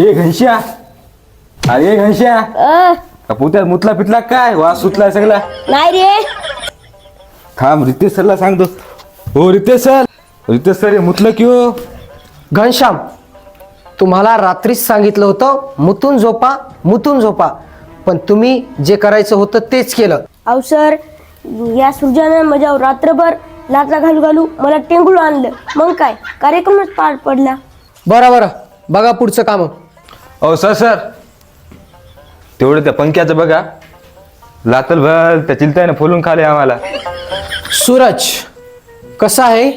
ए घनश्या. अरे घनश्या. अ, का पुत्यात मुतला पितला काय? वास सुटलाय सगळा. नाही रे. थांब रितेश सरला सांगतो. हो रितेश सर. रितेश सर हे मुतलं की हो? घनश्याम तुम्हाला रात्रीच सांगितलं होतं मुतून झोपा मुतून झोपा. पण तुम्ही जे करायचं होतं तेच केलं. अहो सर या सूर्यानं माझ्यावर रात्रभर लाथा घालू घालू मला टेंगुळ आणलं. मग काय? कार्यक्रमच पार पडला. बरं बरं. बघा पुढचं काम. अहो सर सर. तेवढं त्या पंख्याचं बघा. लातल भर त्या चिलताने फुलून खाले आम्हाला. सूरज कसं आहे?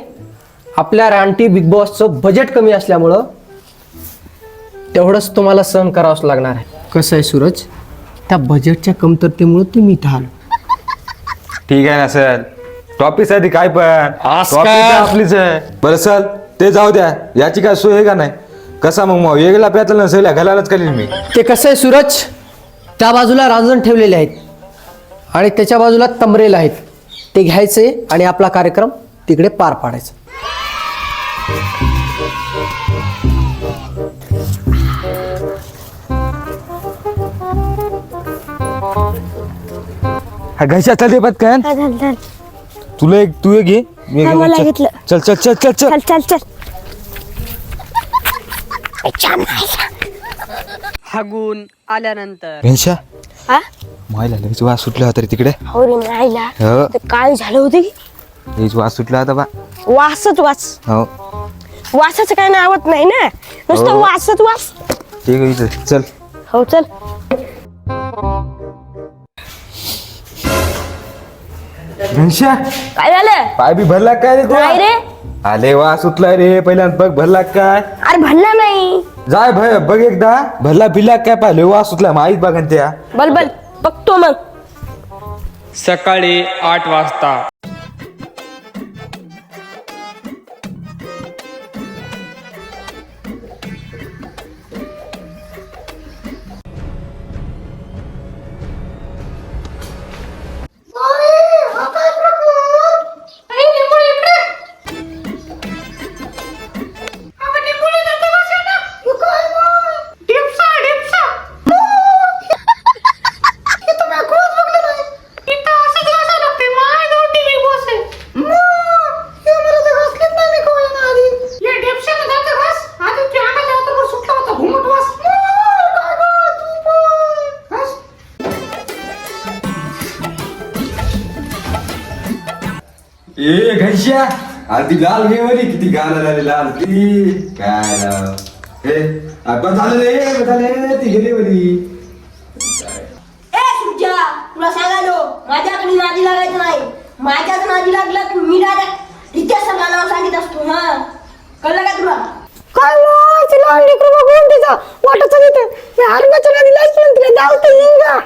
आपल्या रानटी बिग बॉसचं बजेट कमी असल्यामुळं तेवढंच तुम्हाला सहन करावंच लागणार आहे. कसं आहे सूरज? त्या बजेटच्या कमतरतेमुळे तुम्ही इथं आलो. ठीक आहे ना सर. टॉपिकसाठी काय पण? असं Topic काय? तर आपलीच आहे. बरं सर ते जाऊ द्या. याची काय सोय आहे का नाही? कसा मग मग वेगळा प्यातला नसेल घालायलाच करेल मी ते कसं आहे सूरज त्या बाजूला रांजण ठेवलेले आहेत आणि त्याच्या बाजूला तमरेल आहेत ते घ्यायचे आणि आपला कार्यक्रम तिकडे पार पाडायचा हा घशात चालते पटकन हा, चल चल तुला एक तू एक घे मी हा. मला चल. घेतलं. चल चल चल चल चल चल चल. हागून आल्यानंतर. घनशा हा मायला लगेच वास सुटला होता रे तिकडे. हो रे नाहीला हो. ते काय झालं होतं की? लगेच वास सुटला होता बा. वासच वास. हो. वासाचं काय नावत नाही ना? नुसतं हो. वासच वास. ठीक आहे इथं. चल. हो चल. घनशा काय झालं? पाय बी भरला काय रे नाही रे. तुला आले वास सुटलाय रे. पहिल्यांदा बघ भरला काय? अरे भरला नाही. जाय भय बघ एकदा. भरला बिल्ला काय पाहिले? वास सुटला माहीत बघा त्या. बल बल. बघतो मग. सकाळी आठ वाजता. अरे ती लाल घे म्हणे किती गाणं झाले लाल. ती काय नाव हे आपण झालं रे झाले ती गेली म्हणे ए सुजा तुला सांगालो माझ्याकडे नादी लागायचं नाही. माझ्याच नादी लागलं की मी डायरेक्ट रित्या सगळं नाव सांगित असतो हा. कळलं का तुला? काय माहिती लहान लेकरू बघून तिचा वाटत मी हरबाच्या नादी लागली तिला धावता येईन का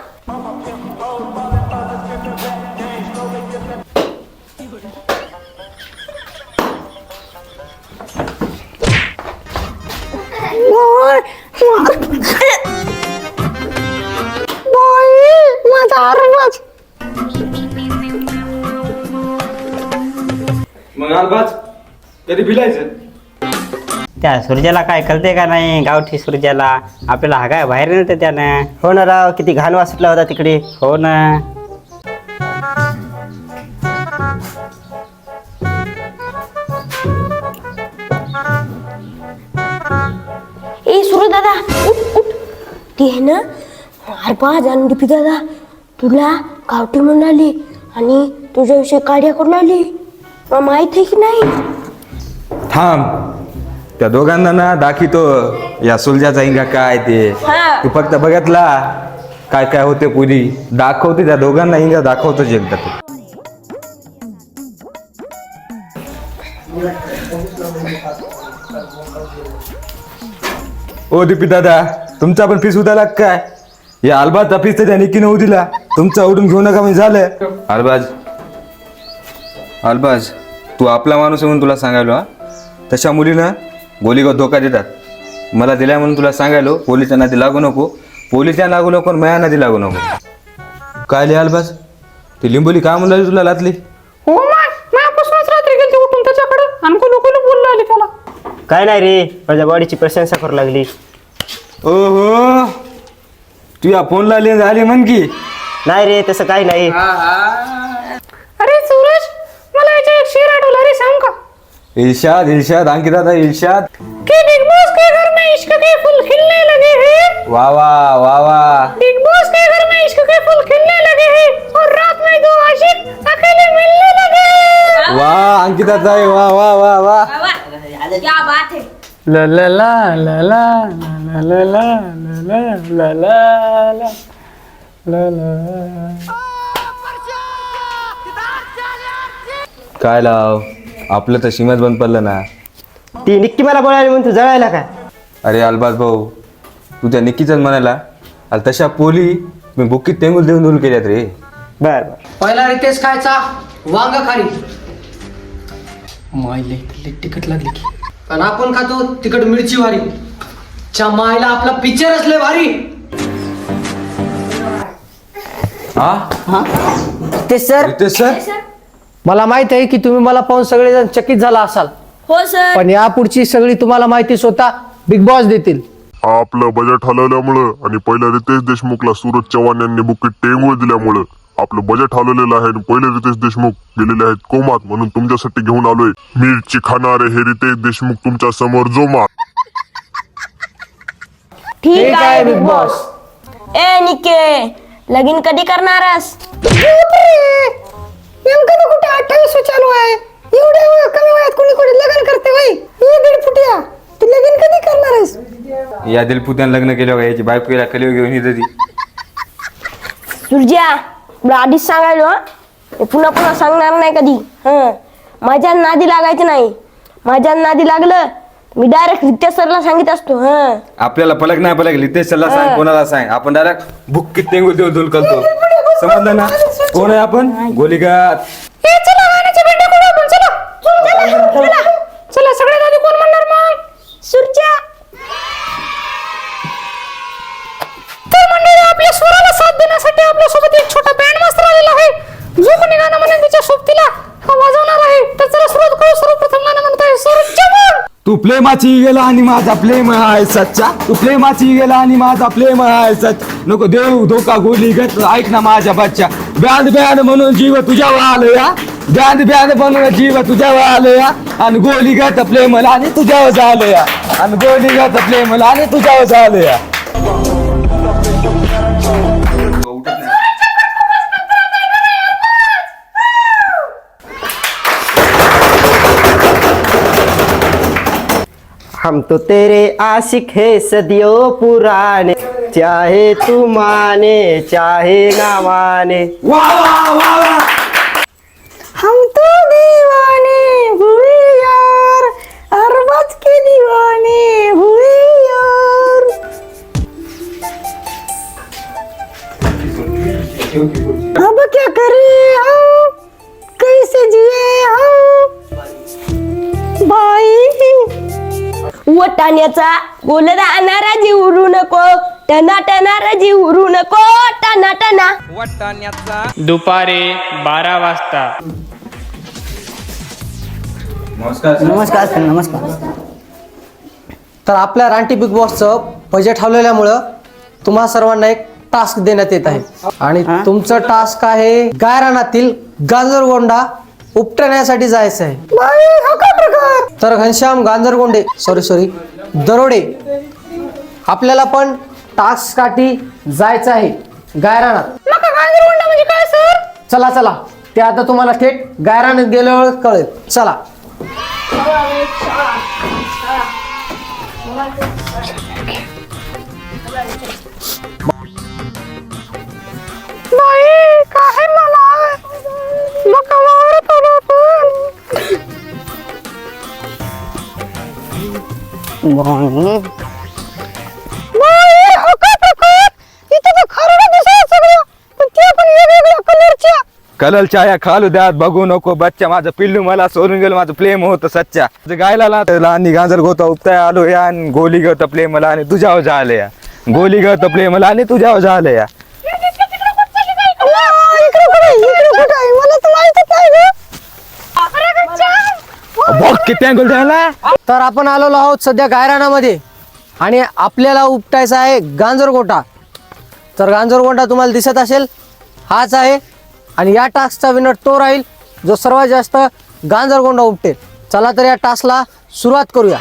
माझा हरबाच मग आलबाज कधी भिलायचं? त्या सूर्याला काय कळते का नाही? गावठी सूर्याला आपल्याला हा काय बाहेर नेलं त्यानं. हो ना राव किती घाण वास होता तिकडे. हो ना. ते आहे ना? हरबाज आणि दीपी दादा तुला गावठी म्हणून आली आणि तुझ्याविषयी काढ्या करून आली. माहीत आहे की नाही? थांब. त्या दोघांना ना दाखितो या सुलजाचा इंगा काय ते. हा. तू फक्त बघितला काय काय होते पुरी. दाखवते त्या दोघांना इंगा दाखवतोच एकदा तू. ओ दीपी दादा तुमचा पण फीस उद्याला काय? या अल्बाजचा फीस तर त्या निकी नऊ दिला तुमचा उडून घेऊ नका म्हणजे झालं. अल्बाज अल्बाज तू आपला माणूस आहे म्हणून तुला सांगायलो हा? तशा मुलीनं गोलीगत धोका देतात. मला दिल्या म्हणून तुला सांगायलो पोलिसांना नादी लागू नको. पोलिसांना लागू नको आणि माया नादी लागू नको. काय लिहा अल्बाज? ती लिंबोली काय म्हणून तुला लातली हो माय माझ्यापासूनच रात्री गेली उठून त्याच्याकडे आणि कोणी कोणी बोललो आली त्याला काय नाही रे माझ्या बॉडीची प्रशंसा करू लागली. ओहो तुझ्या फोनला लेन झाली म्हण की. नाही रे तसं काही नाही. अरे सूरज मला एक शेर आठवला रे सांग का? इर्षाद इर्षाद अंकिता था इर्षाद कि बिग बॉस के घर में इश्क के फूल खिलने लगे हैं? वा वा वा वा. बिग बॉस के घर में इश्क के फूल खिलने लगे हैं और रात में दो आशिक अकेले मिलने लगे वा अंकिता ताई वा वा वा वा. क्या बात है ला ला ला ला ला ला ला ला ला ला ला ला ला ला काय लाव आपलं तर सीमाच बंद पडलं ना ती निक्की मला बोलायला म्हणून तू जळायला काय अरे अल्बाज भाऊ तू त्या निक्कीच म्हणाला अरे तशा पोली मी बुक्कीत टेंगूल देऊन दूर केल्यात रे बर बर पहिला रितेश खायचा वांग खारी मायले तिकट लागली की आणि आपण खातो तिकट मिरची भारी च्या मायला आपला पिक्चर असले भारी. हा? ते सर? रितेश सर? मला माहीत आहे की तुम्ही मला पाहून सगळेजण चकित झाला असाल. हो सर. पण यापुढची सगळी तुम्हाला माहिती स्वतः बिग बॉस देतील. आपलं बजेट हलवल्यामुळं आणि पहिल्या रितेश देशमुखला सूरज चव्हाण यांनी बुकीत टेंगूळ दिल्यामुळं आपलं बजेट हलवलेलं आहे आणि पहिले रितेश देशमुख गेलेले आहेत कोमात म्हणून तुमच्यासाठी घेऊन आलोय. मिरची खाणारे हे रितेश देशमुख तुमच्यासमोर जोमा ठीक आहे बिग बॉस ए निके लगीन कधी करणारस नेमकं ना कुठे अठ्ठावीस चालू आहे. एवढ्या वेळ कमी वयात कोणी कोणी लग्न करते वय ही दीड फुटिया तू लगीन कधी करणार आहेस? या दिलपुत्यानं लग्न केलं का याची बायको केला कलियो घेऊन येते ती सुरज्या आधीच सांगायलो हं? पुन्हा पुन्हा सांगणार नाही कधी. हं. माझ्या नादी लागायचं नाही. माझ्या नादी लागलं मी डायरेक्ट रित्या सरला सांगित असतो हं. आपल्याला पलक नाही पलक रितेश सरला सांग कोणाला सांग. आपण डायरेक्ट बुक्कीत टेंगूल देऊन दूर करतो. समजलं ना? कोण आहे आपण? गोलीगात चला सगळ्यात आधी कोण म्हणणार मग? तर मंडळी आपल्या स्वराला साथ देण्यासाठी आपल्यासोबत एक छोटा बँड मास्तर आलेला आहे जो कोणी गाणं म्हणेल त्याच्या सोबतीला हा वाजवणार आहे तर चला सुरुवात करू सर्वप्रथम गाणं म्हणतोय सूरज चव्हाण तू प्रेमाची गेला आणि माझा प्रेम आहे सच्चा. तू प्रेमाची गेला आणि माझा प्रेम आहे सच नको देऊ धोका गोली घेत ऐक ना माझ्या बच्चा. ब्याद ब्याद म्हणून जीव तुझ्या आलं या ब्याद ब्याद म्हणून जीव तुझ्या आलं या आणि गोली गत प्रेमला आणि तुझ्यावर झालं या आणि गोली गत प्रेमला आणि तुझ्यावर झालं हम तो तेरे आशिक है सदियों पुराने। चाहे तू माने चाहे ना माने। वा वा वा वा हम तो दीवाने हुए यार अरबाज के दीवाने हुए यार। अब क्या करें हम? कैसे जिए हम? वटाण्याचा जीव उरू नको टना टनारा जीव उरू नको टना टना दुपारी बारा वाजता. नमस्कार नमस्कार सर नमस्कार. तर आपल्या रानटी बिग बॉसचं बजेट हलवल्यामुळं तुम्हा सर्वांना एक टास्क देण्यात येत आहे. आणि तुमचं टास्क आहे गायरानातील गांजरगोंडा उपटण्यासाठी जायचं आहे तर घनश्याम गांजरगोंडे सॉरी सॉरी दरोडे. आपल्याला पण टास्कसाठी जायचं आहे. गायरानात म्हणजे चला चला. ते आता तुम्हाला थेट गायरानात गेल्यावर कळेल. चला. काय कलल छाया खालू द्यात बघू नको बच्चा माझं पिल्लू मला सोडून गेलो माझं प्रेम होतं सच्चा. गायला ना आणि गांजर गोता उपताय आलो या आणि गोली गत प्ले मला आणि तुझ्यावर झाले या. गोली गत प्ले मला आणि तुझ्यावर झालं या. मला तर माहितच नाही ग अरे गच्चा बघ किती अँगल द्यायला तर आपण आलेलो आहोत सध्या गायरानामध्ये. आणि आपल्याला उपटायचा आहे गांजरगोटा. तर गांजरगोटा तुम्हाला दिसत असेल हाच आहे. आणि या टास्कचा विनर तो राहील जो सर्वात जास्त गांजरगोंडा उपटेल. चला तर या टास्कला सुरुवात करूया.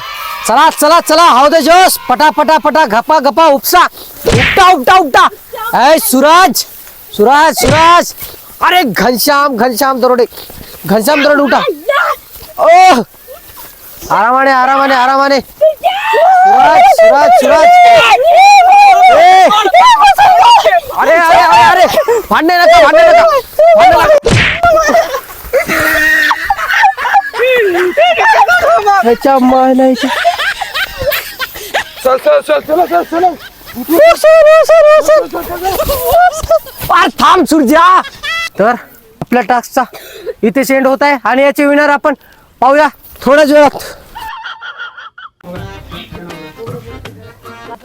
चला चला चला हाव दे जोश. पटा पटा पटा घपा घपा उपसा. उपटा उपटा उपटा. ऐ सुराज सुराज सुराज. अरे घनश्याम घनश्याम दरोडे. घनश्याम दरोडे उठा. ओह! आरामाने आरामाने आरामाने. सुराज सुराज सुराज. ए! अरे अरे अरे अरे! भांडणे नका भांडणे नका. भांडणे नका. ह्याच्या थांब सुरजा. तर आपल्या टास्कचा इथे सेंड होत आहे आणि याचे विनर आपण पाहूया थोड्याच वेळात.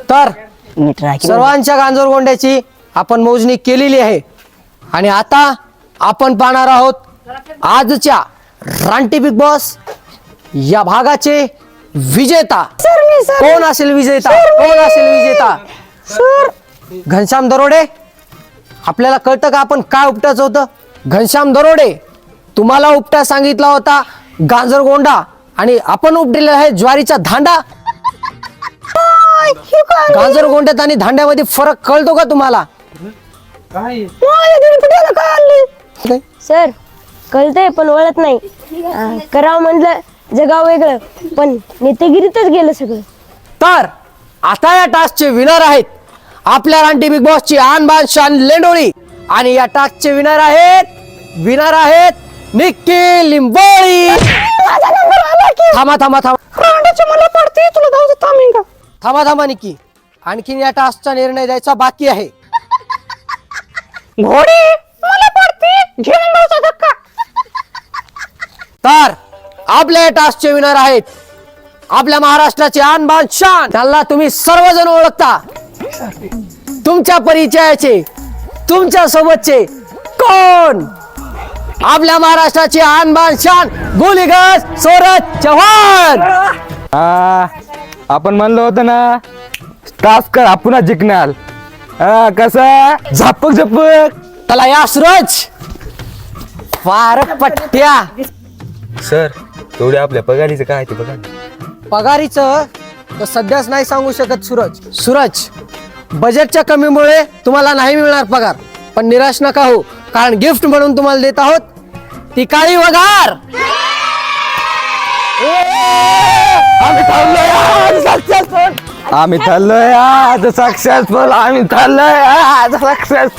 तर नीट राहा की सर्वांच्या गांजोरगोंड्याची आपण मोजणी केलेली आहे. आणि आता आपण पाहणार आहोत आजच्या रानटी बिग बॉस या भागाचे विजेता. कोण असेल विजेता? कोण असेल विजेता? घनश्याम दरोडे. आपल्याला कळतं का आपण काय उपटायचं होतं? घनश्याम दरोडे तुम्हाला उपटा सांगितला होता गांजरगोंडा आणि आपण उपटेलेला आहे ज्वारीचा धांडा. गांजरगोंड्यात आणि धांड्यामध्ये फरक कळतो का तुम्हाला? सर कळतंय पण वळत नाही. करावं म्हणलं जगाव वेगळं पण नेतेगिरीतच गेलं सगळं. तर आता या टास्कचे विनर आहेत आपल्या रानटी बिग बॉसची आन बान शान लेंडोळी. आणि या टास्कचे विनर आहेत विनर आहेत निक्की लिंबोळी. थांबा थांबा थांबा. मला पडते तुला जाऊ थांबेन थांबा थांबा निक्की. आणखीन या टास्कचा निर्णय द्यायचा बाकी आहे. घोडे मला पडते जाऊचा धक्का. तर आपल्या या टास्कचे विनर आहेत आपल्या महाराष्ट्राचे आन बान शान. त्यांना तुम्ही सर्वजण ओळखता. तुमच्या परिचयाचे तुमच्या सोबतचे कोण? आपल्या महाराष्ट्राचे आन बान शान. गोलीगज सोरत चव्हाण. हा आपण म्हणलं होतं ना टास्क कर आपण जिंकणार. हा कसा? झपक झपक. त्याला या सूरज. फार पट्ट्या. सर तेवढे आपल्या पगारीचं काय ते बघा पगारीचं तर सध्याच नाही सांगू शकत सूरज. सूरज बजेटच्या कमीमुळे तुम्हाला नाही मिळणार पगार पण निराश नका हो कारण गिफ्ट म्हणून तुम्हाला देत आहोत. ती काळी वगार आम्ही थांबलोय आज सक्सेसफुल आम्ही थांबलोय आज सक्सेसफुल आम्ही थांबलोय आज सक्सेस